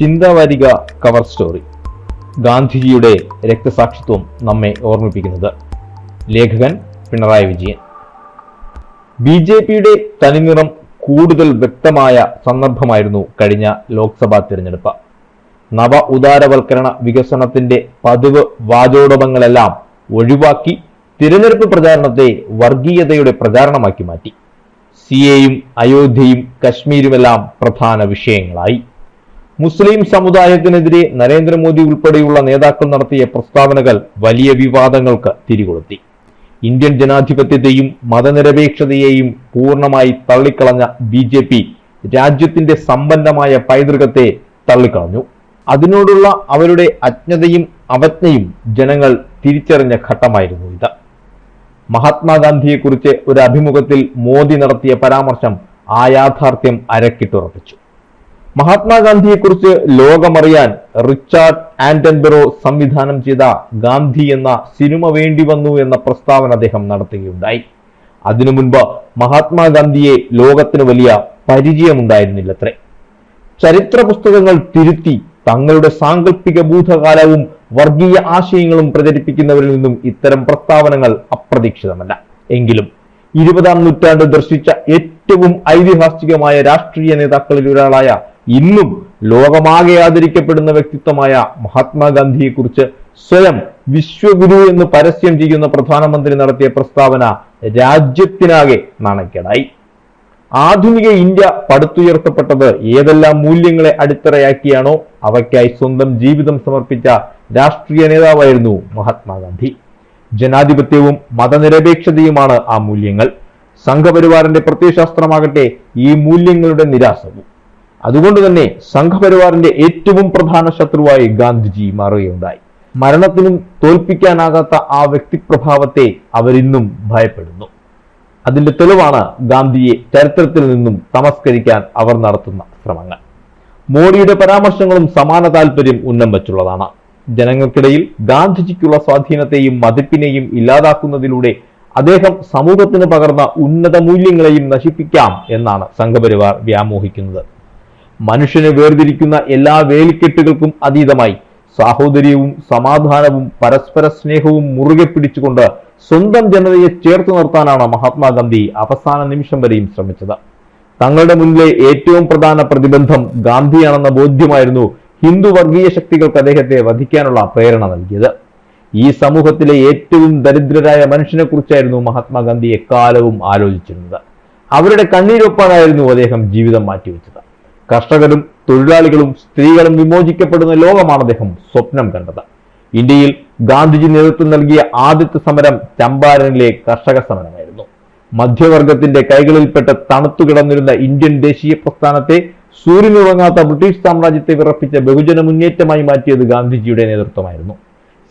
ചിന്താവാരിക cover story ഗാന്ധിജിയുടെ രക്തസാക്ഷിത്വം നമ്മെ ഓർമ്മിപ്പിക്കുന്നത്. ലേഖകൻ പിണറായി വിജയൻ. ബി ജെ പിയുടെ തനിനിറം കൂടുതൽ വ്യക്തമായ സന്ദർഭമായിരുന്നു കഴിഞ്ഞ ലോക്സഭാ തിരഞ്ഞെടുപ്പ്. നവ ഉദാരവൽക്കരണ വികസനത്തിന്റെ പതിവ് വാചോടപങ്ങളെല്ലാം ഒഴിവാക്കി തിരഞ്ഞെടുപ്പ് പ്രചാരണത്തെ വർഗീയതയുടെ പ്രചാരണമാക്കി മാറ്റി. സി എയും അയോധ്യയും കശ്മീരുമെല്ലാം പ്രധാന വിഷയങ്ങളായി. മുസ്ലിം സമുദായത്തിനെതിരെ നരേന്ദ്രമോദി ഉൾപ്പെടെയുള്ള നേതാക്കൾ നടത്തിയ പ്രസ്താവനകൾ വലിയ വിവാദങ്ങൾക്ക് തിരികൊളുത്തി. ഇന്ത്യൻ ജനാധിപത്യത്തെയും മതനിരപേക്ഷതയെയും പൂർണമായി തള്ളിക്കളഞ്ഞ ബി ജെ പി രാജ്യത്തിന്റെ സമ്പന്നമായ പൈതൃകത്തെ തള്ളിക്കളഞ്ഞു. അതിനോടുള്ള അവരുടെ അജ്ഞതയും അവജ്ഞയും ജനങ്ങൾ തിരിച്ചറിഞ്ഞ ഘട്ടമായിരുന്നു ഇത്. മഹാത്മാഗാന്ധിയെക്കുറിച്ച് ഒരു അഭിമുഖത്തിൽ മോദി നടത്തിയ പരാമർശം ആ യാഥാർത്ഥ്യം അരക്കിട്ടുറപ്പിച്ചു. മഹാത്മാഗാന്ധിയെക്കുറിച്ച് ലോകമറിയാൻ റിച്ചാർഡ് ആൻഡൻബെറോ സംവിധാനം ചെയ്ത ഗാന്ധി എന്ന സിനിമ വേണ്ടി വന്നു എന്ന പ്രസ്താവന അദ്ദേഹം നടത്തുകയുണ്ടായി. അതിനു മുൻപ് മഹാത്മാഗാന്ധിയെ ലോകത്തിന് വലിയ പരിചയമുണ്ടായിരുന്നില്ലത്രേ. ചരിത്ര പുസ്തകങ്ങൾ തിരുത്തി തങ്ങളുടെ സാങ്കല്പിക ഭൂതകാലവും വർഗീയ ആശയങ്ങളും പ്രചരിപ്പിക്കുന്നവരിൽ നിന്നും ഇത്തരം പ്രസ്താവനകൾ അപ്രതീക്ഷിതമല്ല. എങ്കിലും ഇരുപതാം നൂറ്റാണ്ട് ദർശിച്ച ഏറ്റവും ഐതിഹാസികമായ രാഷ്ട്രീയ നേതാക്കളിൽ ഒരാളായ ഇന്നും ലോകമാകെ ആദരിക്കപ്പെടുന്ന വ്യക്തിത്വമായ മഹാത്മാഗാന്ധിയെക്കുറിച്ച് സ്വയം വിശ്വഗുരു എന്ന് പരസ്യം ചെയ്യുന്ന പ്രധാനമന്ത്രി നടത്തിയ പ്രസ്താവന രാജ്യത്തിനാകെ നാണക്കേടായി. ആധുനിക ഇന്ത്യ പടുത്തുയർത്തപ്പെട്ടത് ഏതെല്ലാം മൂല്യങ്ങളെ അടിത്തറയാക്കിയാണോ അവയ്ക്കായി സ്വന്തം ജീവിതം സമർപ്പിച്ച രാഷ്ട്രീയ നേതാവായിരുന്നു മഹാത്മാഗാന്ധി. ജനാധിപത്യവും മതനിരപേക്ഷതയുമാണ് ആ മൂല്യങ്ങൾ. സംഘപരിവാറിന്റെ പ്രത്യയശാസ്ത്രമാകട്ടെ ഈ മൂല്യങ്ങളുടെ നിരാസവും അതുകൊണ്ട് തന്നെ സംഘപരിവാറിന്റെ ഏറ്റവും പ്രധാന ശത്രുവായി ഗാന്ധിജി മാറുകയുണ്ടായി. മരണത്തിനും തോൽപ്പിക്കാനാകാത്ത ആ വ്യക്തിപ്രഭാവത്തെ അവരിന്നും ഭയപ്പെടുന്നു. അതിന്റെ തെളിവാണ് ഗാന്ധിയെ ചരിത്രത്തിൽ നിന്നും തമസ്കരിക്കാൻ അവർ നടത്തുന്ന ശ്രമങ്ങൾ. മോഡിയുടെ പരാമർശങ്ങളും സമാന താല്പര്യം ഉന്നം വച്ചുള്ളതാണ്. ജനങ്ങൾക്കിടയിൽ ഗാന്ധിജിക്കുള്ള സ്വാധീനത്തെയും മതിപ്പിനെയും ഇല്ലാതാക്കുന്നതിലൂടെ അദ്ദേഹം സമൂഹത്തിന് പകർന്ന ഉന്നത മൂല്യങ്ങളെയും നശിപ്പിക്കാം എന്നാണ് സംഘപരിവാർ വ്യാമോഹിക്കുന്നത്. മനുഷ്യനെ വേർതിരിക്കുന്ന എല്ലാ വേലിക്കെട്ടുകൾക്കും അതീതമായി. സാഹോദര്യവും സമാധാനവും പരസ്പര സ്നേഹവും മുറുകെ പിടിച്ചുകൊണ്ട് സ്വന്തം ജനതയെ ചേർത്ത് നിർത്താനാണ് മഹാത്മാഗാന്ധി അവസാന നിമിഷം വരെയും ശ്രമിച്ചത്. തങ്ങളുടെ മുന്നിലെ ഏറ്റവും പ്രധാന പ്രതിബന്ധം ഗാന്ധിയാണെന്ന ബോധ്യമായിരുന്നു ഹിന്ദു വർഗീയ ശക്തികൾക്ക് അദ്ദേഹത്തെ വധിക്കാനുള്ള പ്രേരണ നൽകിയത്. ഈ സമൂഹത്തിലെ ഏറ്റവും ദരിദ്രരായ മനുഷ്യനെ കുറിച്ചായിരുന്നു മഹാത്മാഗാന്ധി എക്കാലവും ആലോചിച്ചിരുന്നത്. അവരുടെ കണ്ണീരൊപ്പാനായിരുന്നു അദ്ദേഹം ജീവിതം മാറ്റിവെച്ചത്. കർഷകരും തൊഴിലാളികളും സ്ത്രീകളും വിമോചിക്കപ്പെടുന്ന ലോകമാണ് അദ്ദേഹം സ്വപ്നം കണ്ടത്. ഇന്ത്യയിൽ ഗാന്ധിജി നേതൃത്വം നൽകിയ ആദ്യത്തെ സമരം ചമ്പാരനിലെ കർഷക സമരമായിരുന്നു. മധ്യവർഗത്തിന്റെ കൈകളിൽപ്പെട്ട് തണുത്തു കിടന്നിരുന്ന ഇന്ത്യൻ ദേശീയ പ്രസ്ഥാനത്തെ സൂര്യനുറങ്ങാത്ത ബ്രിട്ടീഷ് സാമ്രാജ്യത്തെ വിറപ്പിച്ച ബഹുജന മുന്നേറ്റമായി മാറ്റിയത് ഗാന്ധിജിയുടെ നേതൃത്വമായിരുന്നു.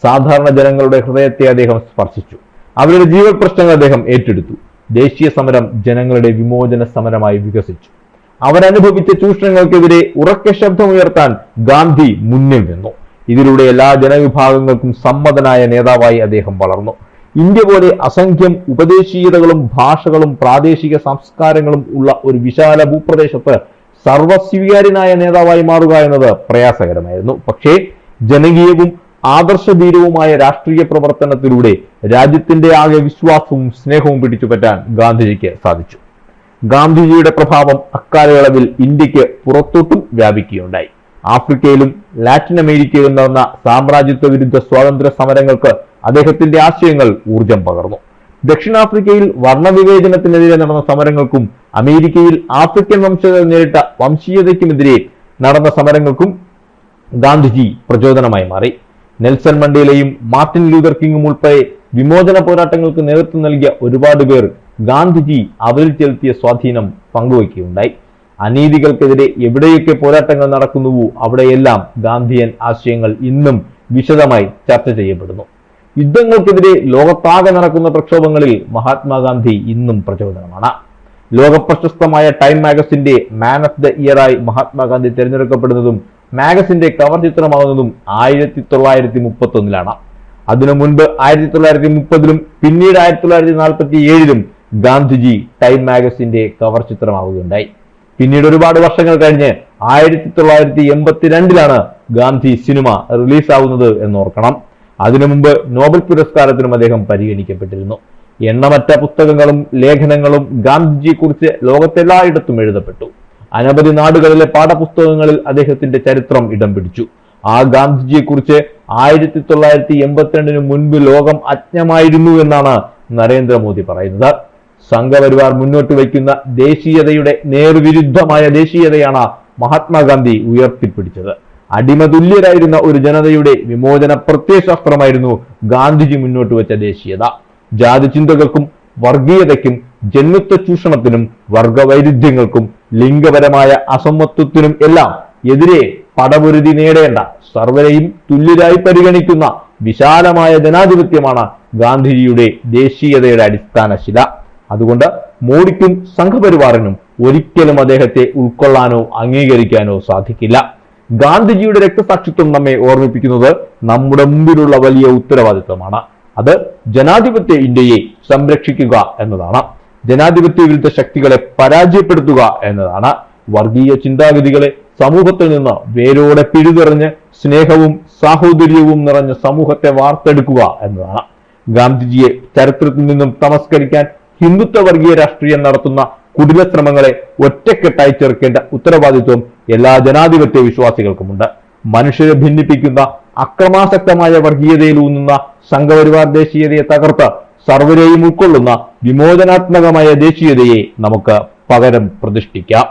സാധാരണ ജനങ്ങളുടെ ഹൃദയത്തെ അദ്ദേഹം സ്പർശിച്ചു. അവരുടെ ജീവൽ പ്രശ്നങ്ങൾ അദ്ദേഹം ഏറ്റെടുത്തു. ദേശീയ സമരം ജനങ്ങളുടെ വിമോചന സമരമായി വികസിച്ചു. അവരനുഭവിച്ച ചൂഷണങ്ങൾക്കെതിരെ ഉറക്ക ശബ്ദമുയർത്താൻ ഗാന്ധി മുന്നിൽ നിന്നു. ഇതിലൂടെ എല്ലാ ജനവിഭാഗങ്ങൾക്കും സമ്മതനായ നേതാവായി അദ്ദേഹം വളർന്നു. ഇന്ത്യ പോലെ അസംഖ്യം ഉപദേശീയതകളും ഭാഷകളും പ്രാദേശിക സംസ്കാരങ്ങളും ഉള്ള ഒരു വിശാല ഭൂപ്രദേശത്ത് സർവസ്വീകാര്യനായ നേതാവായി മാറുക എന്നത് പ്രയാസകരമായിരുന്നു. പക്ഷേ ജനകീയവും ആദർശധീരവുമായ രാഷ്ട്രീയ പ്രവർത്തനത്തിലൂടെ രാജ്യത്തിന്റെ ആകെ വിശ്വാസവും സ്നേഹവും പിടിച്ചുപറ്റാൻ ഗാന്ധിജിക്ക് സാധിച്ചു. ഗാന്ധിജിയുടെ പ്രഭാവം അക്കാലയളവിൽ ഇന്ത്യയ്ക്ക് പുറത്തോട്ടും വ്യാപിക്കുകയുണ്ടായി. ആഫ്രിക്കയിലും ലാറ്റിൻ അമേരിക്കയിലും നടന്ന സാമ്രാജ്യത്വ വിരുദ്ധ സ്വാതന്ത്ര്യ സമരങ്ങൾക്ക് അദ്ദേഹത്തിന്റെ ആശയങ്ങൾ ഊർജം പകർന്നു. ദക്ഷിണാഫ്രിക്കയിൽ വർണവിവേചനത്തിനെതിരെ നടന്ന സമരങ്ങൾക്കും അമേരിക്കയിൽ ആഫ്രിക്കൻ വംശജർ നേരിട്ട വംശീയതയ്ക്കുമെതിരെ നടന്ന സമരങ്ങൾക്കും ഗാന്ധിജി പ്രചോദനമായി മാറി. നെൽസൺ മണ്ടേലയും മാർട്ടിൻ ലൂതർ കിങ്ങും ഉൾപ്പെടെ വിമോചന പോരാട്ടങ്ങൾക്ക് നേതൃത്വം നൽകിയ ഒരുപാട് പേർ ഗാന്ധിജി അവരിൽ ചെലുത്തിയ സ്വാധീനം പങ്കുവയ്ക്കുകയുണ്ടായി. അനീതികൾക്കെതിരെ എവിടെയൊക്കെ പോരാട്ടങ്ങൾ നടക്കുന്നുവോ അവിടെയെല്ലാം ഗാന്ധിയൻ ആശയങ്ങൾ ഇന്നും വിശദമായി ചർച്ച ചെയ്യപ്പെടുന്നു. യുദ്ധങ്ങൾക്കെതിരെ ലോകത്താകെ നടക്കുന്ന പ്രക്ഷോഭങ്ങളിൽ മഹാത്മാഗാന്ധി ഇന്നും പ്രചോദനമാണ്. ലോകപ്രശസ്തമായ ടൈം മാഗസിന്റെ മാൻ ഓഫ് ദ ഇയറായി മഹാത്മാഗാന്ധി തിരഞ്ഞെടുക്കപ്പെടുന്നതും മാഗസിന്റെ കവർ ചിത്രമാകുന്നതും ആയിരത്തി തൊള്ളായിരത്തി മുപ്പത്തി ഒന്നിലാണ് അതിനു മുൻപ് ആയിരത്തി തൊള്ളായിരത്തി മുപ്പതിലും പിന്നീട് ആയിരത്തി തൊള്ളായിരത്തി നാൽപ്പത്തി ഏഴിലും ഗാന്ധിജി ടൈം മാഗസിന്റെ കവർ ചിത്രമാവുകയുണ്ടായി. പിന്നീട് ഒരുപാട് വർഷങ്ങൾ കഴിഞ്ഞ് ആയിരത്തി തൊള്ളായിരത്തി എൺപത്തിരണ്ടിലാണ് ഗാന്ധി സിനിമ റിലീസാവുന്നത് എന്നോർക്കണം. അതിനു മുമ്പ് നോബൽ പുരസ്കാരത്തിനും അദ്ദേഹം പരിഗണിക്കപ്പെട്ടിരുന്നു. എണ്ണമറ്റ പുസ്തകങ്ങളും ലേഖനങ്ങളും ഗാന്ധിജിയെ കുറിച്ച് ലോകത്തെല്ലായിടത്തും എഴുതപ്പെട്ടു. അനവധി നാടുകളിലെ പാഠപുസ്തകങ്ങളിൽ അദ്ദേഹത്തിന്റെ ചരിത്രം ഇടം പിടിച്ചു. ആ ഗാന്ധിജിയെ കുറിച്ച് ആയിരത്തി തൊള്ളായിരത്തി എൺപത്തിരണ്ടിന് മുൻപ് ലോകം അജ്ഞമായിരുന്നു എന്നാണ് നരേന്ദ്രമോദി പറയുന്നത്. സംഘപരിവാർ മുന്നോട്ട് വയ്ക്കുന്ന ദേശീയതയുടെ നേർവിരുദ്ധമായ ദേശീയതയാണ് മഹാത്മാഗാന്ധി ഉയർത്തിപ്പിടിച്ചത്. അടിമതുല്യരായിരുന്ന ഒരു ജനതയുടെ വിമോചന പ്രത്യയശാസ്ത്രമായിരുന്നു ഗാന്ധിജി മുന്നോട്ട് വെച്ച ദേശീയത. ജാതി ചിന്തകൾക്കും വർഗീയതയ്ക്കും ജന്മിത്വ ചൂഷണത്തിനും വർഗവൈരുദ്ധ്യങ്ങൾക്കും ലിംഗപരമായ അസമത്വത്തിനും എല്ലാം എതിരെ പടപൊരുതി നേടേണ്ട സർവരെയും തുല്യരായി പരിഗണിക്കുന്ന വിശാലമായ ജനാധിപത്യമാണ് ഗാന്ധിജിയുടെ ദേശീയതയുടെ അടിസ്ഥാന ശില അതുകൊണ്ട് മോഡിക്കും സംഘപരിവാറിനും ഒരിക്കലും അദ്ദേഹത്തെ ഉൾക്കൊള്ളാനോ അംഗീകരിക്കാനോ സാധിക്കില്ല. ഗാന്ധിജിയുടെ രക്തസാക്ഷിത്വം നമ്മെ ഓർമ്മിപ്പിക്കുന്നത് നമ്മുടെ മുമ്പിലുള്ള വലിയ ഉത്തരവാദിത്വമാണ്. അത് ജനാധിപത്യ ഇന്ത്യയെ സംരക്ഷിക്കുക എന്നതാണ്. ജനാധിപത്യ വിരുദ്ധ ശക്തികളെ പരാജയപ്പെടുത്തുക എന്നതാണ്. വർഗീയ ചിന്താഗതികളെ സമൂഹത്തിൽ നിന്ന് വേരോടെ പിഴുതെറിഞ്ഞ് സ്നേഹവും സാഹോദര്യവും നിറഞ്ഞ സമൂഹത്തെ വാർത്തെടുക്കുക എന്നതാണ്. ഗാന്ധിജിയെ ചരിത്രത്തിൽ നിന്നും തമസ്കരിക്കാൻ ഹിന്ദുത്വ വർഗീയ രാഷ്ട്രീയം നടത്തുന്ന കുടില ശ്രമങ്ങളെ ഒറ്റക്കെട്ടായി ചേർക്കേണ്ട ഉത്തരവാദിത്വം എല്ലാ ജനാധിപത്യ വിശ്വാസികൾക്കുമുണ്ട്. മനുഷ്യരെ ഭിന്നിപ്പിക്കുന്ന അക്രമാസക്തമായ വർഗീയതയിൽ ഊന്നുന്ന സംഘപരിവാർ ദേശീയതയെ തകർത്ത് സർവരെയും ഉൾക്കൊള്ളുന്ന വിമോചനാത്മകമായ ദേശീയതയെ നമുക്ക് പകരം പ്രതിഷ്ഠിക്കാം.